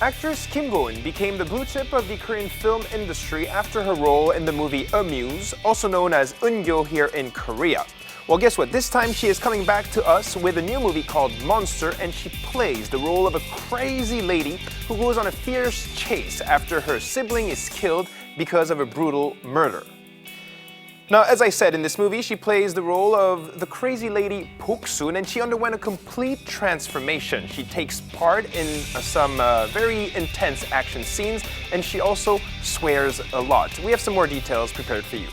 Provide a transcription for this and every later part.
Actress Kim Go-eun became the blue chip of the Korean film industry after her role in the movie Amuse, also known as Eun-gyo here in Korea. Well, guess what? This time she is coming back to us with a new movie called Monster, and she plays the role of a crazy lady who goes on a fierce chase after her sibling is killed because of a brutal murder. Now, as I said, in this movie, she plays the role of the crazy lady Poksun, and she underwent a complete transformation. She takes part in uh, some uh, very intense action scenes, and she also swears a lot. We have some more details prepared for you.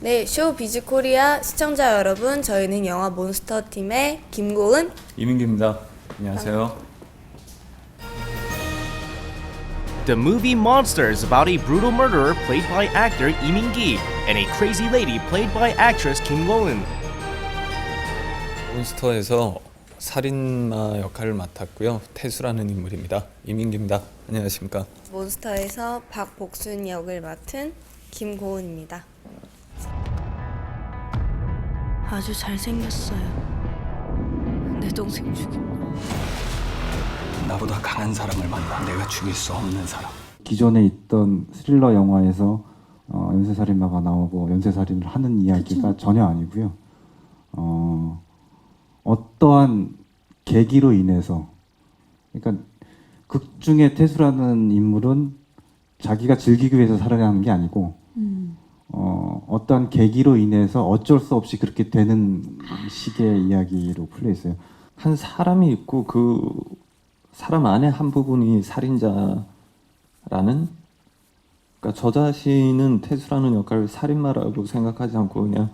네, 쇼비즈 코리아 시청자 여러분, 저희는 영화 몬스터 팀의 김고은 이민기입니다. 안녕하세요. The movie Monster is about a brutal murderer played by actor Lee Min-gi and a crazy lady played by actress Kim Go-eun. 몬스터에서 살인마 역할을 맡았고요. 태수라는 인물입니다. 이민기입니다. 안녕하십니까? 몬스터에서 박복순 역을 맡은 김고은입니다. 아주 잘생겼어요. 내 동생 죽인 나보다 강한 사람을 만나 내가 죽일 수 없는 사람 기존에 있던 스릴러 영화에서 어, 연쇄살인마가 나오고 연쇄살인을 하는 이야기가 전혀 아니고요. 어, 어떠한 계기로 인해서 그러니까 극 중에 태수라는 인물은 자기가 즐기기 위해서 살아가는 게 아니고 어, 어떠한 계기로 인해서 어쩔 수 없이 그렇게 되는 식의 이야기로 풀려 있어요. 한 사람이 있고 그 사람 안에 한 부분이 살인자라는 그러니까 저 자신은 태수라는 역할을 살인마라고 생각하지 않고 그냥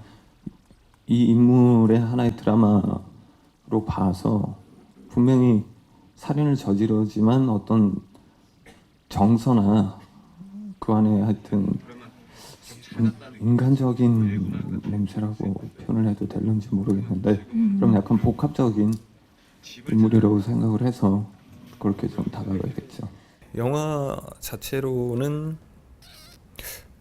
이 인물의 하나의 드라마로 봐서 분명히 살인을 저지르지만 어떤 정서나 그 안에 하여튼 인- 인간적인 냄새라고 표현을 해도 될런지 모르겠는데 그럼 약간 복합적인 인물이라고 생각을 해서 그렇게 좀 다가가야겠죠. 영화 자체로는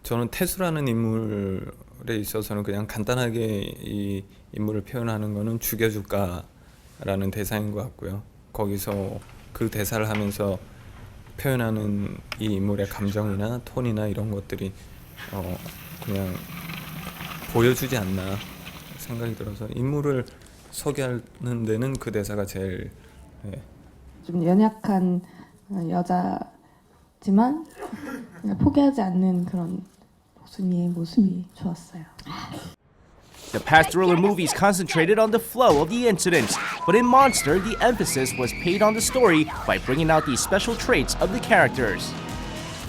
저는 태수라는 인물에 있어서는 그냥 간단하게 이 인물을 표현하는 거는 죽여줄까라는 대사인 것 같고요. 거기서 그 대사를 하면서 표현하는 이 인물의 감정이나 톤이나 이런 것들이 어 그냥 보여주지 않나 생각이 들어서 인물을 소개하는 데는 그 대사가 제일 예, 좀 연약한 어, 여자지만 포기하지 않는 그런 복순이의 모습이 좋았어요. The past thriller movies concentrated on the flow of the incidents, but in Monster, the emphasis was paid on the story by bringing out the special traits of the characters.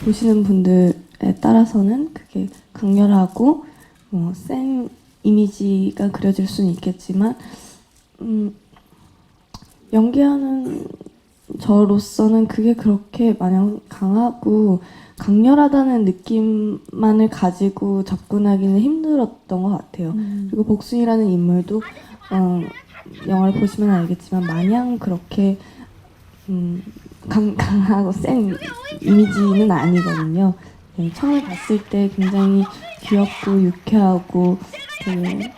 보시는 분들에 따라서는 그게 강렬하고 뭐, 센 이미지가 그려질 수는 있겠지만 음, 연기하는 저로서는 그게 그렇게 마냥 강하고 강렬하다는 느낌만을 가지고 접근하기는 힘들었던 것 같아요. 그리고 복순이라는 인물도 어, 영화를 보시면 알겠지만 마냥 그렇게 음, 강, 강하고 센 이미지는 아니거든요. 네, 처음에 봤을 때 굉장히 귀엽고 유쾌하고 되게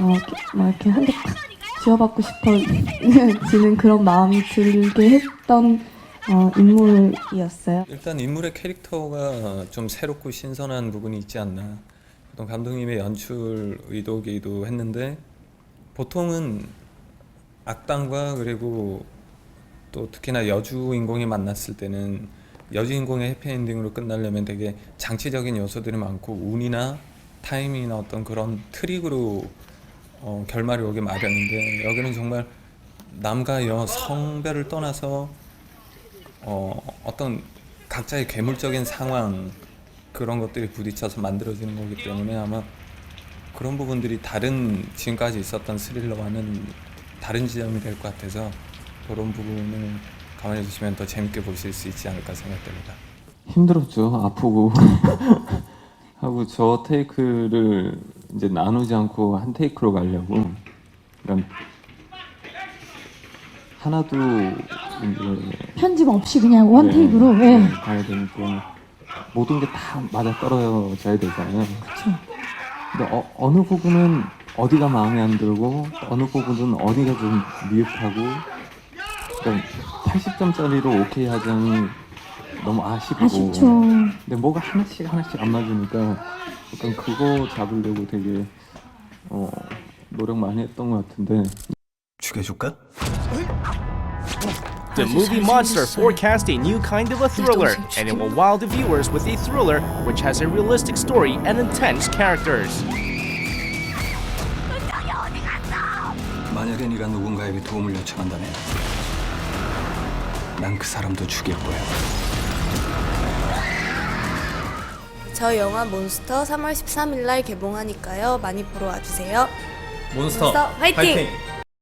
어, 막 이렇게 한대 팍 쥐어받고 싶어지는 그런 마음이 들게 했던 어, 인물이었어요. 일단 인물의 캐릭터가 좀 새롭고 신선한 부분이 있지 않나. 어떤 감독님의 연출 의도기도 했는데 보통은 악당과 그리고 또 특히나 여주 인공이 만났을 때는 여주 인공의 해피엔딩으로 끝나려면 되게 장치적인 요소들이 많고 운이나 타이밍이나 어떤 그런 트릭으로 어, 결말이 오기 마련인데 여기는 정말 남과 여 성별을 떠나서 어, 어떤 각자의 괴물적인 상황 그런 것들이 부딪혀서 만들어지는 거기 때문에 아마 그런 부분들이 다른 지금까지 있었던 스릴러와는 다른 지점이 될 것 같아서 그런 부분을 감안해 주시면 더 재밌게 보실 수 있지 않을까 생각됩니다. 힘들었죠. 아프고 하고 저 테이크를 이제 나누지 않고 한 테이크로 가려고 그러니까 하나도 이제 편집 없이 그냥 원 네, 테이크로 네, 예. 가야 되니까 모든 게 다 맞아 떨어져야 되잖아요. 근데 어, 어느 부분은 어디가 마음에 안 들고 어느 부분은 어디가 좀 미흡하고 그러니까 80점짜리로 오케이 하자니 너무 아쉽고 아쉽죠. 근데 뭐가 하나씩 하나씩 안 맞으니까 약간 그거 잡으려고 되게 어, 노력 많이 했던 것 같은데 죽여줄까? The movie Monster forecast a new kind of a thriller, and it will wow the viewers with a thriller which has a realistic story and intense characters. 만약에 네가 누군가에게 도움을 요청한다면 난 그 사람도 죽일 거야. 저희 영화 몬스터 3월 13일 날 개봉하니까요. 많이 보러 와주세요. 몬스터, 몬스터 화이팅! 화이팅!